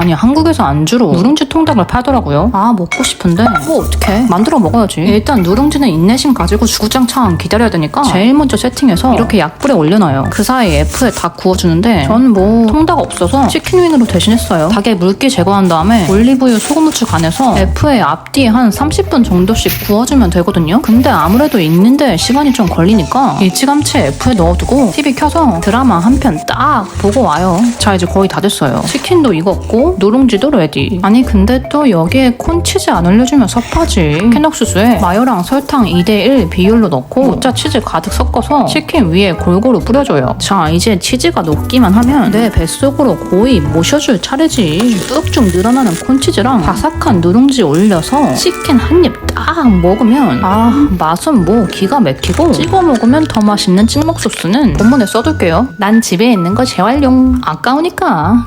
아니 한국에서 안주로 누룽지 통닭을 팔더라고요. 아 먹고 싶은데 뭐 어떡해 만들어 먹어야지. 일단 누룽지는 인내심 가지고 주구장창 기다려야 되니까 제일 먼저 세팅해서 이렇게 약불에 올려놔요. 그 사이 F에 다 구워주는데 전 뭐 통닭 없어서 치킨 윙으로 대신했어요. 닭의 물기 제거한 다음에 올리브유 소금 후추 간해서 F의 앞뒤에 한 30분 정도씩 구워주면 되거든요. 근데 아무래도 익는데 시간이 좀 걸리니까 일찌감치 F에 넣어두고 TV 켜서 드라마 한 편 딱 보고 와요. 자 이제 거의 다 됐어요. 치킨도 익었고 누룽지도 레디. 아니 근데 또 여기에 콘치즈 안 올려주면 섭하지. 캔옥수수에 마요랑 설탕 2대1 비율로 넣고 모짜 치즈 가득 섞어서 치킨 위에 골고루 뿌려줘요. 자 이제 치즈가 녹기만 하면 내 뱃속으로 고이 모셔줄 차례지. 뚝쭉 늘어나는 콘치즈랑 바삭한 누룽지 올려서 치킨 한 입 딱 먹으면 아 맛은 뭐 기가 막히고 찍어 먹으면 더 맛있는 찍먹 소스는 본문에 써둘게요. 난 집에 있는 거 재활용. 아까우니까.